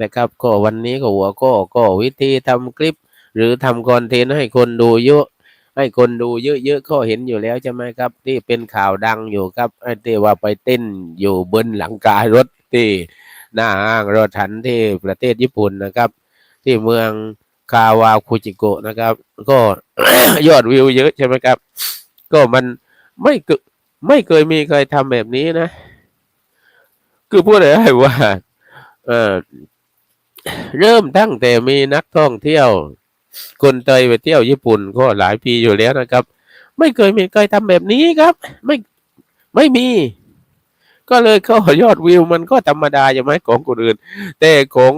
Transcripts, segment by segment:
แหละครับ ก็วันนี้ก็หัวก็ก็วิธีทำคลิป หรือทำคอนเทนต์ให้คนดูเยอะให้คนดูเยอะๆก็เห็นอยู่แล้วใช่ไหมครับ ที่เป็นข่าวดังอยู่ครับไอ้ที่ว่าไปเต้นอยู่บนหลังคารถที่หน้าห้างรถถันที่ประเทศญี่ปุ่นนะครับ ที่เมืองคาวาคุจิโกะนะครับ ก็ยอดวิวเยอะใช่ไหมครับ ก็มันไม่เกไม่เคยมีใครทำแบบนี้นะ คือพูดได้ว่า เออ เริ่มตั้งแต่มีนักท่องเที่ยว คนไทยไปเที่ยวญี่ปุ่นก็หลายปีอยู่แล้วนะครับ ไม่เคยมีใครทำแบบนี้ครับ ไม่ไม่มี ก็เลยก็ยอดวิวมันก็ธรรมดาใช่ไหมของคนอื่น แต่ของ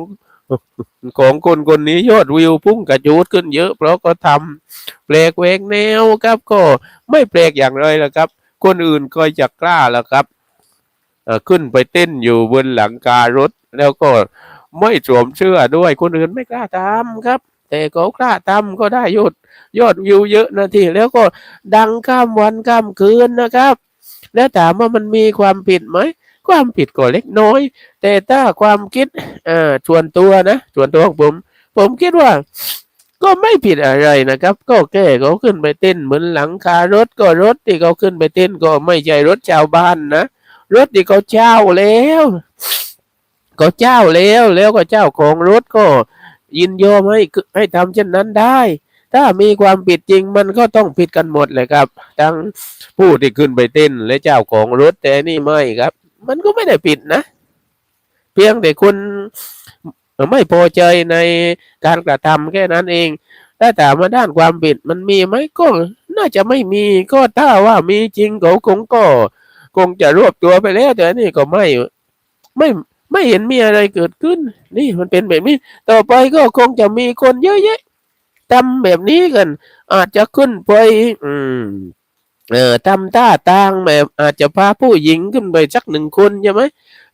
ของคนคนนี้ยอดวิวพุ่งกระจูดขึ้นเยอะ เพราะก็ทำแปลกแหวกแนวครับ ก็ไม่แปลกอย่างไรละครับ คนอื่นก็จะกล้าแล้วครับขึ้นไปเต้นอยู่บนหลังคารถแล้วก็ ไม่สวมเสื้อด้วยคนอื่นไม่กล้าทำครับ แต่เขากล้าทำก็ได้ยอดยอดวิวเยอะนะทีแล้วก็ดังข้ามวันข้ามคืนนะครับ แล้วถามว่ามันมีความผิดไหมความผิดก็เล็กน้อย แต่ถ้าความคิดอ่าส่วนตัวนะส่วนตัวของผม ผมคิดว่าก็ไม่ผิดอะไรนะครับ ก็แค่เขาขึ้นไปเต้นเหมือนหลังคารถก็รถที่เขาขึ้นไปเต้นก็ไม่ใช่รถชาวบ้านนะ รถที่เขาเช่าแล้ว เขาเช่าแล้วแล้วก็เจ้าของรถก็ ยินยอมให้ให้ทำเช่นนั้นได้ ถ้ามีความผิดจริงมันก็ต้องผิดกันหมดเลยครับ ทั้งผู้ที่ขึ้นไปเต้นและเจ้าของรถแต่นี่ไม่ครับ มันก็ไม่ได้ผิดนะ เพียงแต่คุณไม่พอใจในการกระทำแค่นั้นเองถ้าถามมาด้านความผิดมันมีไหมก็น่าจะไม่มีก็ถ้าว่ามีจริงเขาคงก็ คงจะรวบตัวไปแล้วแต่นี่ก็ไม่ไม่ ไม่เห็นมีอะไรเกิดขึ้น นี่มันเป็นแบบนี้ ต่อไปก็คงจะมีคนเยอะแยะทำแบบนี้กัน อาจจะขึ้นไป อืมเออทำท่าทางแบบอาจจะพาผู้หญิงขึ้นไปสักหนึ่งคนใช่ไหม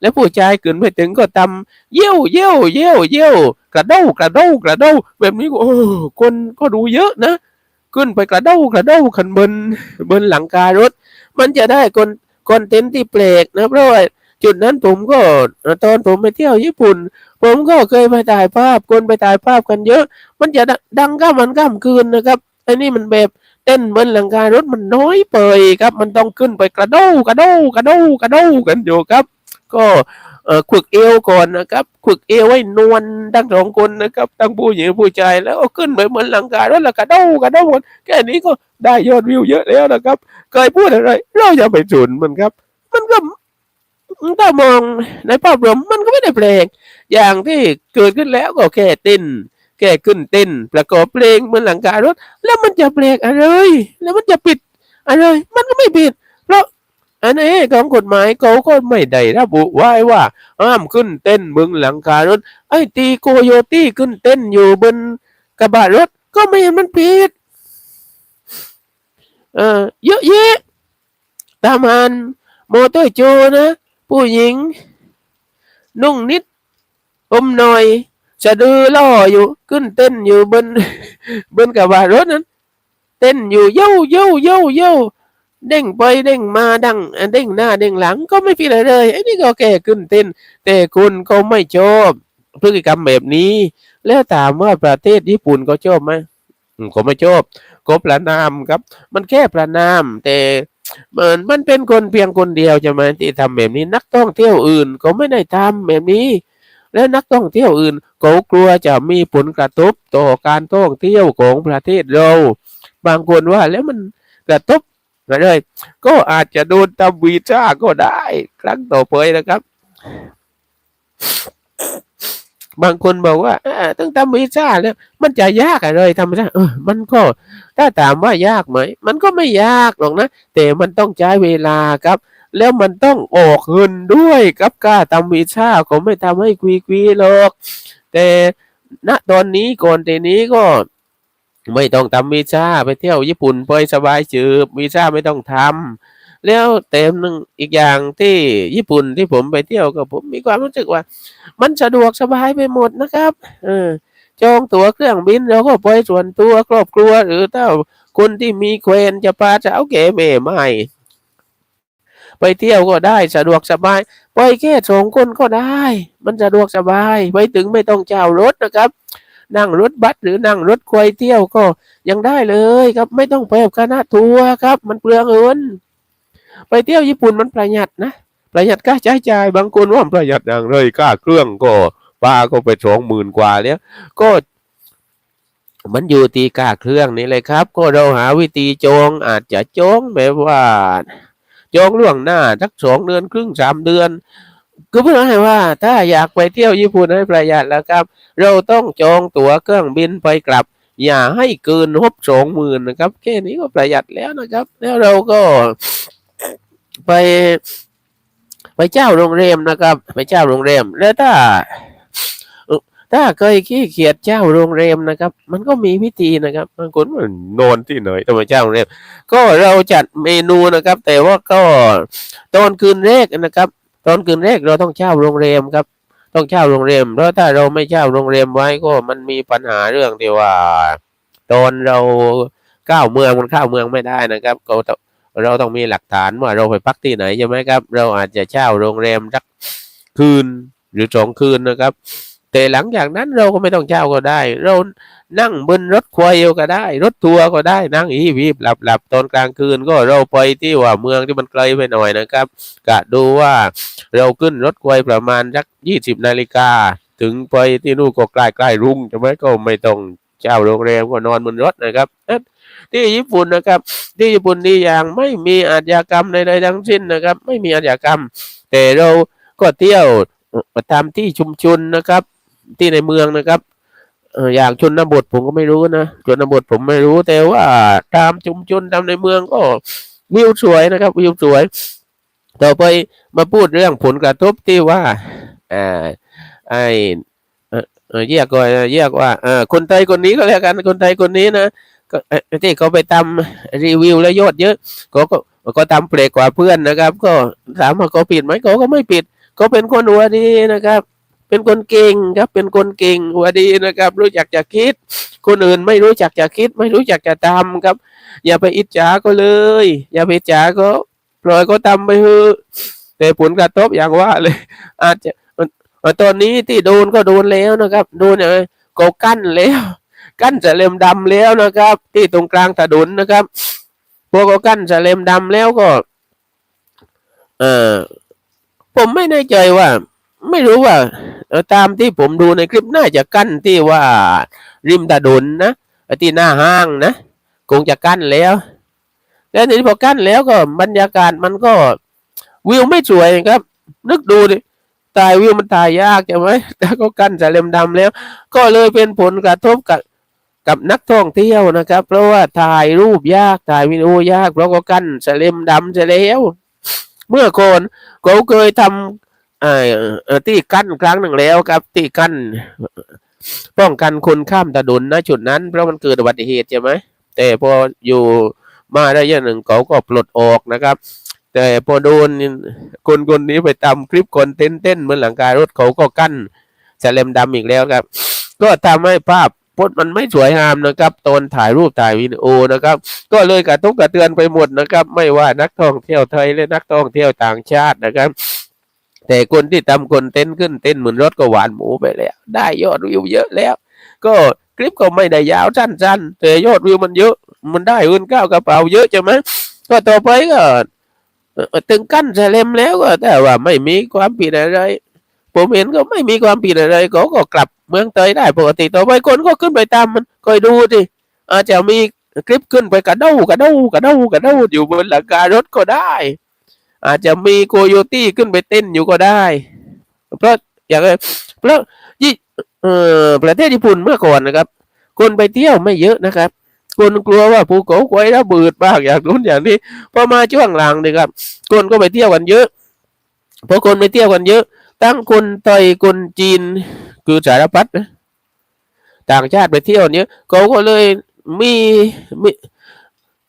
แล้วผู้ชายขึ้นไปถึงก็ทำเยี่ยวเยี่ยวเยี่ยวเยี่ยวกระเด้ากระเด้ากระเด้าแบบนี้ก็โอ้คนก็ดูเยอะนะขึ้นไปกระเด้ากระเด้าขันบนบนหลังคารถ มันจะได้คนคอนเทนต์ที่แปลกนะเพราะว่า จุดนั้นผมก็ตอนผมไปเที่ยวญี่ปุ่น ผมก็เคยไปถ่ายภาพคนไปถ่ายภาพกันเยอะ มันจะดังข้ามันข้ามคืนนะครับไอ้นี่มันแบบเต้นบนหลังคารถมันน้อยเปยครับ มันต้องขึ้นไปกระโดดกระโดดกระโดดกระโดดกันอยู่ครับ ก็ขุกเอวก่อนนะครับขุกเอวไว้นวลทั้งสองคนนะครับทั้งผู้หญิงผู้ชายแล้วก็ขึ้นไปบนหลังคารถแล้วกระโดดกระโดดแค่นี้ก็ได้ยอดวิวเยอะแล้วนะครับเคยพูดอะไรเราจะไปจุนมันครับ มันก็ ถ้ามองในภาพรวมมันก็ไม่ได้แปลกอย่างที่เกิดขึ้นแล้วก็แค่เต้นแค่ขึ้นเต้น ประกอบเพลงบนหลังคารถ แล้วมันจะแปลกอะไร แล้วมันจะผิดอะไร มันก็ไม่ผิด เพราะอันนี้ของกฎหมายเขาก็ไม่ได้ระบุไว้ว่าห้ามขึ้นเต้นบนหลังคารถ ไอ้ตีโกโยตี้ขึ้นเต้นอยู่บนกระบะรถ ก็ไม่เห็นมันผิดเออเยอะแยะตามอันโมโตโจนะ ผู้หญิง นุ่งนิด อมหน่อยสะดือล่ออยู่ ขึ้นเต้นอยู่บนบนกระบะรถนั้น เต้นอยู่เย้าเย้าเย้าเย้าเด้งไปเด้งมาดังเด้งหน้าเด้งหลังก็ไม่ผิดอะไรเลยไอ้นี่ก็แค่ขึ้นเต้น แต่คุณก็ไม่ชอบพฤติกรรมแบบนี้ แล้วถามว่าประเทศญี่ปุ่นก็ชอบไหมก็ไม่ชอบก็ประนามครับ มันแค่ประนามแต่ มือนมันเป็นคนเพียงคนเดียวใช่ไหมที่ทำแบบนี้นักท่องเที่ยวอื่นก็ไม่ได้ทำแบบนี้ และนักท่องเที่ยวอื่นเขากลัวจะมีผลกระทบต่อการท่องเที่ยวของประเทศเราบางคนว่าแล้วมันกระทบอะไรก็อาจจะโดนทำวีซ่าก็ได้ ครั้งต่อไปนะครับ บางคนบอกว่าอต้องทำวีซ่าแล้ว มันจะยากอะไรทำไม่ได้เออมันก็ถ้าถามว่ายากไหม มันก็ไม่ยากหรอกนะ แต่มันต้องใช้เวลาครับ แล้วมันต้องออกเงินด้วยครับกล้าทำวีซ่าก็ไม่ทำให้คุยคุยๆหรอก แต่ณตอนนี้ก่อนแต่นี้ก็ไม่ต้องทำวีซ่าไปเที่ยวญี่ปุ่นไปสบายจืบวีซ่าไม่ต้องทำ แล้วเต็มหนึ่งอีกอย่างที่ญี่ปุ่นที่ผมไปเที่ยวก็ผมมีความรู้สึกว่า มันสะดวกสบายไปหมดนะครับ เออจองตั๋วเครื่องบินแล้วก็ไปส่วนตัวครอบครัว หรือถ้าคนที่มีแควนจะพาสาวแก่แม่ไม่ไปเที่ยวก็ได้สะดวกสบาย ไปแค่สองคนก็ได้ มันสะดวกสบายไปถึงไม่ต้องเช่ารถนะครับ นั่งรถบัสหรือนั่งรถควายเที่ยวก็ยังได้เลยครับ ไม่ต้องไปกับคณะทัวร์ครับ มันเปลืองเงิน ไปเที่ยวญี่ปุ่นมันประหยัดนะ ประหยัดค่าใช้จ่ายบางคนว่าประหยัดอย่างเลยค่าเครื่องก็ป้าก็ไปสองหมื่นกว่าแล้วก็มันอยู่ที่ค่าเครื่องนี่เลยครับ ก็เราหาวิธีจองอาจจะจองแบบว่าจองล่วงหน้าสักสองเดือนครึ่งสามเดือน ก็เพื่อให้ว่า ถ้าอยากไปเที่ยวญี่ปุ่นให้ประหยัดแล้วครับ เราต้องจองตั๋วเครื่องบินไปกลับ อย่าให้เกินหบสองหมื่นนะครับแค่นี้ก็ประหยัดแล้วนะครับ แล้วเราก็ ไป ไปเจ้าโรงแรมนะครับ ไปเจ้าโรงแรม แล้วถ้า ถ้าเคยขี้เกียจเจ้าโรงแรมนะครับ มันก็มีวิธีนะครับบางคนมันนอนที่ไหนทำไมเจ้าโรงแรม ก็เราจัดเมนูนะครับ แต่ว่าก็ตอนคืนแรกนะครับ ตอนคืนแรกเราต้องเช่าโรงแรมครับ ต้องเช่าโรงแรม เพราะถ้าเราไม่เช่าโรงแรมไว้ก็มันมีปัญหาเรื่องที่ว่า ตอนเราเข้าเมืองมันเข้าเมืองไม่ได้นะครับก็ เราต้องมีหลักฐานว่าเราไปพักที่ไหนใช่ไหมครับ เราอาจจะเช่าโรงแรมสักคืนหรือสองคืนนะครับ แต่หลังจากนั้นเราก็ไม่ต้องเช่าก็ได้ เรานั่งบนรถควายก็ได้ รถทัวร์ก็ได้นั่งอีวีบหลับหลับตอนกลางคืนก็เราไปที่ว่าเมืองที่มันไกลไปหน่อยนะครับ กะดูว่าเราขึ้นรถควายประมาณสักยี่สิบนาฬิกาถึงไปที่นู่นก็ใกล้ใกล้ๆรุ่งใช่ไหมก็ไม่ต้องเช่าโรงแรมก็นอนบนรถนะครับ ที่ญี่ปุ่นนะครับ ที่ญี่ปุ่นนี่อย่างไม่มีอาชญากรรมใดๆทั้งสิ้นนะครับ ไม่มีอาชญากรรม แต่เราก็เที่ยวตามที่ชุมชนนะครับ ที่ในเมืองนะครับอย่างชนบทผมก็ไม่รู้นะชนบทผมไม่รู้แต่ว่าตามชุมชนตามในเมืองก็วิวสวยนะครับวิวสวย ต่อไปมาพูดเรื่องผลกระทบที่ว่าอ่าไอเอ่อเอ่อแยกก็แยกว่าคนไทยคนนี้ก็แล้วกันคนไทยคนนี้นะ ที่เขาไปทำรีวิวแล้วยอดเยอะเขาก็ก็ทำเปลกกว่าเพื่อนนะครับ ก็ถามว่าเขาผิดไหมเขาก็ไม่ผิดเขาเป็นคนหัวดีนะครับ เป็นคนเก่งครับ เป็นคนเก่งหัวดีนะครับ รู้จักจะคิด คนอื่นไม่รู้จักจะคิด ไม่รู้จักจะทำครับ อย่าไปอิจฉาก็เลย อย่าไปอิจฉาก็ปล่อยก็ทำไปเถอะแต่ผลกระทบอย่างว่าเลย อาจจะตอนนี้ที่โดนก็โดนแล้วนะครับ โดนอย่างไรก็กั้นแล้ว กั้นสะเลมดำแล้วนะครับ ที่ตรงกลางถนนนะครับพวกก็กั้นสะเลมดำแล้วก็ เออผมไม่แน่ใจว่า ไม่รู้ว่าตามที่ผมดูในคลิปน่าจะกั้นที่ว่า ริมถนนนะที่หน้าห้างนะคงจะกั้นแล้วแล้วทีนี้พอกั้นแล้วก็บรรยากาศมันก็วิวไม่สวยครับ นึกดูดิถ่ายวิวมันถ่ายยากใช่ไหมแล้วก็กั้นสะเลมดำแล้ว ก็เลยเป็นผลกระทบกับ กับนักท่องเที่ยวนะครับ เพราะว่าถ่ายรูปยากถ่ายวิดีโอยาก เพราะก็กั้นเสลมดำจะแล้ว เมื่อก่อนเขาเคยทำที่กั้นครั้งหนึ่งแล้วครับที่กั้นป้องกันคนข้ามถนนนะจุดนั้น เพราะมันเกิดอุบัติเหตุใช่ไหมแต่พออยู่มาได้ระยะหนึ่งเขาก็ปลดออกนะครับ แต่พอโดนคนคนนี้ไปทำคลิปคนเทนต์เต้นเหมือนหลังคารถเขาก็กั้นแสลมดำอีกแล้วครับ ก็ทำให้ภาพ พจน์มันไม่สวยงามนะครับ ตอนถ่ายรูปถ่ายวิดีโอนะครับ ก็เลยกระตุกกระเตือนไปหมดนะครับ ไม่ว่านักท่องเที่ยวไทยและนักท่องเที่ยวต่างชาตินะครับแต่คนที่ทำคอนเทนต์ขึ้นเต้นเหมือนรถก็หวานหมูไปแล้ว ได้ยอดวิวเยอะแล้ว ก็คลิปก็ไม่ได้ยาวสั้นๆแต่ยอดวิวมันเยอะ มันได้เงินก้าวกระเป๋าเยอะใช่ไหมก็ต่อไปก็ ถึงกั้นแสลมแล้วก็แต่ว่าไม่มีความผิดอะไร ผมเห็นก็ไม่มีความผิดอะไรเขาก็กลับเมืองไทยได้ปกติต่อไปคนก็ขึ้นไปตามมันคอยดูดิอาจจะมีคลิปขึ้นไปกระเด้ากระเด้ากระเด้ากระเด้าอยู่บนหลังคารถก็ได้ อาจจะมีโกโยตี้ขึ้นไปเต้นอยู่ก็ได้ เพราะอย่างไรเพราะยี่เอ่อประเทศญี่ปุ่นเมื่อก่อนนะครับ คนไปเที่ยวไม่เยอะนะครับคนกลัวว่าภูเขาไฟระเบิดบ้างอย่างนู้นอย่างนี้พอมาช่วงหลังนี่ครับคนก็ไปเที่ยวกันเยอะพอคนไปเที่ยวกันเยอะ ทั้งคนไทยคนจีนคือสารพัดนะต่างชาติไปเที่ยวเนี้ยเขาก็เลยมีมี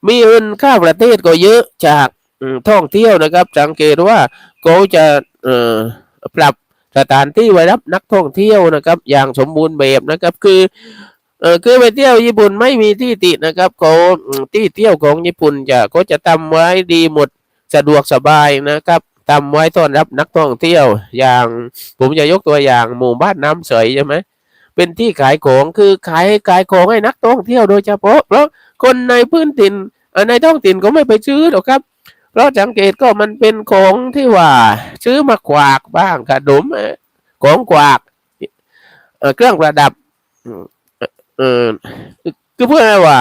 มีเงินค่าประเทศก็เยอะจากท่องเที่ยวนะครับ สังเกตว่าเขาจะปรับสถานที่ไว้รับนักท่องเที่ยวนะครับ อย่างสมบูรณ์แบบนะครับ คือเออคือไปเที่ยวญี่ปุ่นไม่มีที่ตินะครับเขาที่เที่ยวของญี่ปุ่นจะเขาจะทำไว้ดีหมดสะดวกสบายนะครับ ทำไว้ต้อนรับนักท่องเที่ยว อย่างผมจะยกตัวอย่างหมู่บ้านน้ำใสใช่ไหมเป็นที่ขายของคือขายขายของให้นักท่องเที่ยวโดยเฉพาะเพราะคนในพื้นถิ่นอ่อในท้องถิ่นก็ไม่ไปซื้อหรอกครับ เพราะสังเกตก็มันเป็นของที่ว่าซื้อมาขวากบ้างขนมเอ่อของขวากเครื่องประดับ เออคือเพื่อว่า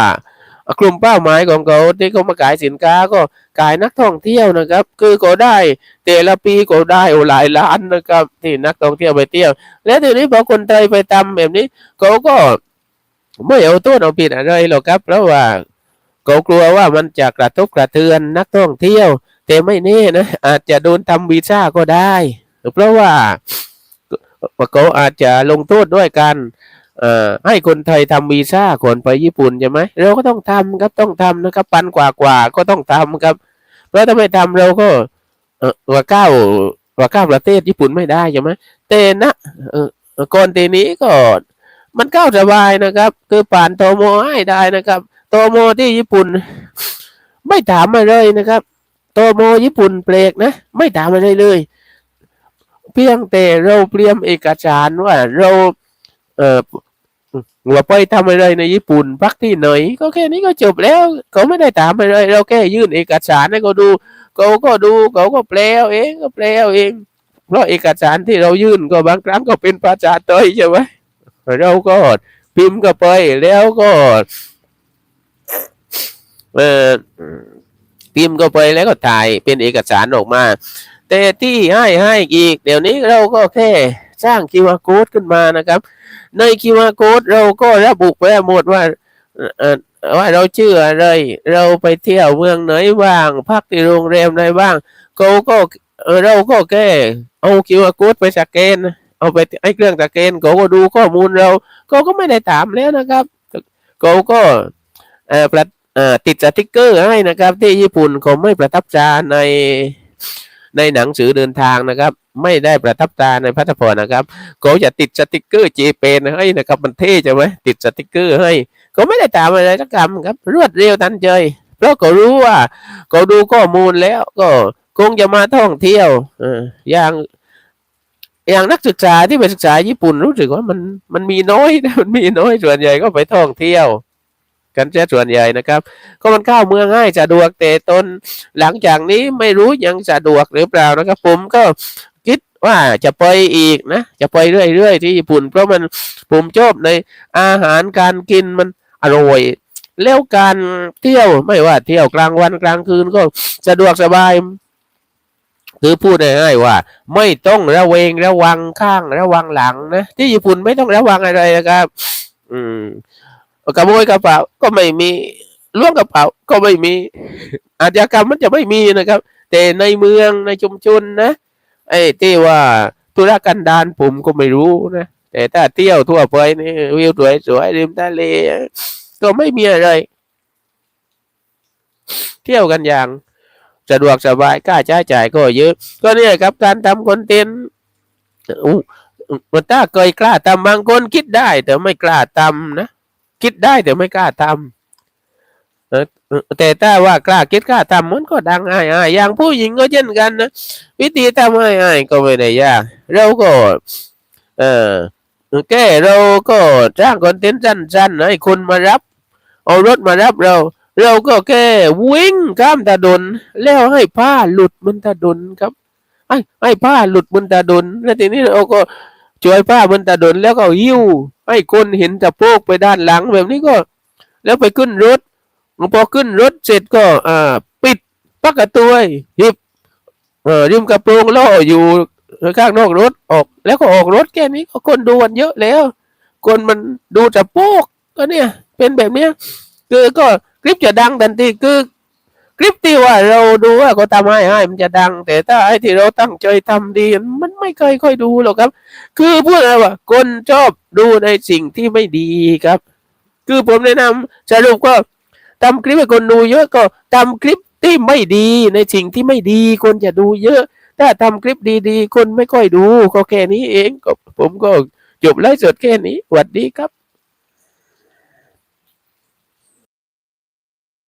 กลุ่มเป้าหมายของเขาที่เขามาขายสินค้าก็ขายนักท่องเที่ยวนะครับ คือเขาได้แต่ละปีก็ได้โอหลายล้านนะครับที่นักท่องเที่ยวไปเที่ยว แล้วทีนี้พอคนไทยไปทำแบบนี้เขาก็ไม่เอาตัวเอาผิดอะไรหรอกครับ เพราะว่าเขากลัวว่ามันจะกระทบกระเทือนนักท่องเที่ยว แต่ไม่แน่นะอาจจะโดนทำวีซ่าก็ได้ เพราะว่าเขาอาจจะลงโทษด้วยการ เอ่อให้คนไทยทำวีซ่าก่อนไปญี่ปุ่นใช่ไหมเราก็ต้องทำครับต้องทำนะครับปันกว่ากว่าก็ต้องทำครับ เพราะถ้าไม่ทำเราก็เออว่าก้าวว่าก้าวประเทศญี่ปุ่นไม่ได้ใช่ไหมแต่นะเออก่อนทีนี้ก็มันก้าวสบายนะครับ คือผ่านโตโมให้ได้นะครับโตโมที่ญี่ปุ่น ไม่ถามอะไรนะครับโตโมญี่ปุ่นเปลกนะ ไม่ถามอะไรเลย เพียงแต่เราเตรียมเอกสารว่าเราเออ ว่าไปทำอะไรในญี่ปุ่นพักที่ไหนก็แค่นี้ก็จบแล้ว เขาไม่ได้ถามอะไรเราแค่ยื่นเอกสารให้เขาดูเขาก็ดูเขาก็แปลเองก็แปลเอาเอง เพราะเอกสารที่เรายื่นก็บางครั้งก็เป็นภาษาไทยใช่ไหมเราก็พิมพ์ก็ไปแล้วก็เออพิมพ์ก็ไปแล้วก็ถ่ายเป็นเอกสารออกมา แต่ที่ให้ให้อีก เดี๋ยวนี้เราก็แค่ สร้าง QR code ขึ้นมานะครับ ใน QR code เราก็ระบุไว้หมดว่าว่าเราชื่ออะไร เราไปเที่ยวเมืองไหนบ้าง พักที่โรงแรมไหนบ้างเขาก็เราก็แค่เอา QR code ไปสแกน เอาไปไอ้เครื่องสแกนเขาก็ดูข้อมูลเราเขาก็ไม่ได้ถามแล้วนะครับเขาก็ประติดสติกเกอร์ให้นะครับ ที่ญี่ปุ่นเขาไม่ประทับตราในในหนังสือเดินทางนะครับ ไม่ได้ประทับตาในพาสปอร์ตนะครับเขาจะติดสติกเกอร์เจเปนให้นะครับมันเท่ใช่ไหมติดสติกเกอร์ให้เขาไม่ได้ตามอะไรสักคำครับ รวดเร็วทันใจเพราะเขารู้ว่าเขาดูข้อมูลแล้วก็คงจะมาท่องเที่ยวออย่างอย่างนักศึกษาที่ไปศึกษาญี่ปุ่นรู้สึกว่ามันมันมีน้อยนะมันมีน้อยส่วนใหญ่ก็ไปท่องเที่ยว กันแค่ส่วนใหญ่นะครับ ก็มันเข้าเมืองง่ายสะดวกแต่ตนหลังจากนี้ไม่รู้ยังสะดวกหรือเปล่านะครับ ผมก็ ว่าจะไปอีกนะ จะไปเรื่อยๆที่ญี่ปุ่น เพราะมันผมชอบในอาหารการกินมันอร่อยแล้วการเที่ยวไม่ว่าเที่ยวกลางวันกลางคืนก็สะดวกสบาย คือพูดง่ายๆว่า ไม่ต้องระเวงระวังข้างระวังหลังนะที่ญี่ปุ่นไม่ต้องระวังอะไรนะครับ อืมขโมยกระเป๋าก็ไม่มีล้วงกระเป๋าก็ไม่มีอาชญากรรมมันจะไม่มีนะครับ แต่ในเมืองในชุมชนนะ ไอ้ที่ว่าธุรกันดารผมก็ไม่รู้นะแต่ถ้าเที่ยวทั่วไปนี่วิวสวยๆริมทะเลก็ไม่มีอะไร เที่ยวกันอย่างสะดวกสบายกล้าใช้จ่ายก็เยอะ ก็เนี่ยครับการทำคอนเทนต์มันถ้าเคยกล้าทำบางคนคิดได้แต่ไม่กล้าทำนะ คิดได้แต่ไม่กล้าทำ แต่ถ้าว่ากล้าคิดกล้าทำมันก็ดังง่ายๆอย่างผู้หญิงก็เช่นกันนะวิธีทำง่ายๆก็ไม่ได้ยากเราก็เออแก้เราก็จ้างคอนเทนต์สั้นๆให้คนมารับ เอารถมารับเรา เราก็แค่วิ่งข้ามถนนแล้วให้ผ้าหลุดบนถนนครับให้ให้ผ้าหลุดบนถนนแล้วทีนี้เราก็ช่วยผ้าบนถนนแล้วก็หิ้วให้คนเห็นสะโพกไปด้านหลังแบบนี้ก็ แล้วไปขึ้นรถ พอขึ้นรถเสร็จก็อ่าปิดปักกระตัวหิบเออริมกระโปรงล่ออยู่ข้างนอกรถออก แล้วก็ออกรถแค่นี้ก็คนดูกันเยอะแล้ว คนมันดูจะโป๊กก็เนี่ย เป็นแบบเนี้ยคือก็คลิปจะดังทันทีคือ คลิปที่ว่าเราดูว่าเขาทำให้ให้มันจะดัง แต่ถ้าไอ้ที่เราตั้งใจทำดี มันไม่เคยค่อยดูหรอกครับ คือพูดอะไรว่า คนชอบดูในสิ่งที่ไม่ดีครับ คือผมแนะนำสรุปก็ ทำคลิปให้คนดูเยอะก็ทำคลิปที่ไม่ดีในสิ่งที่ไม่ดีคนจะดูเยอะ ถ้าทำคลิปดีๆ คนไม่ค่อยดูก็แค่นี้เองก็ผมก็จบไลฟ์สดแค่นี้สวัสดีครับ